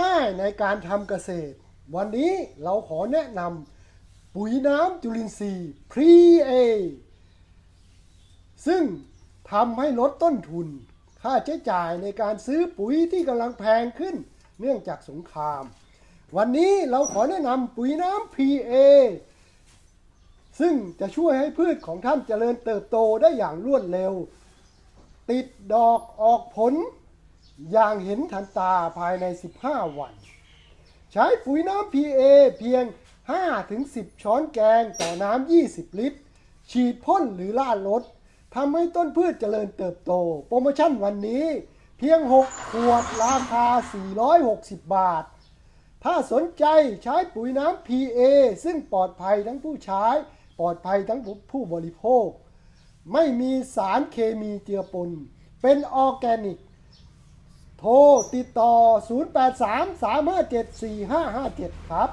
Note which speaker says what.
Speaker 1: ง่ายๆในการทำเกษตร วันนี้เราขอแนะนำปุ๋ยน้ำจุลินทรีย์พรีเอซึ่งทำให้ลดต้นทุน ค่าใช้จ่ายในการซื้อปุ๋ยที่กำลังแพงขึ้น เนื่องจากสงคราม วันนี้เราขอแนะนำปุ๋ยน้ำ PA ซึ่งจะช่วยให้พืชของท่านเจริญเติบโตได้อย่างรวดเร็ว ติดดอกออกผล อย่างเห็นทันตาภายใน 15 วัน ใช้ปุ๋ยน้ำ PA เพียง 5-10 ช้อนแกงต่อน้ำ 20 ลิตร ฉีดพ่นหรือล่าลดทำให้ต้นพืชเจริญเติบโต โปรโมชั่นวันนี้เพียง 6 ขวดราคา 460 บาท ถ้าสนใจใช้ปุ๋ยน้ำ PA ซึ่งปลอดภัยทั้งผู้ใช้ ปลอดภัยทั้งผู้บริโภค ไม่มีสารเคมีเจือปน เป็นออร์แกนิก ทรติดต่อ 083 357 4557 ครับ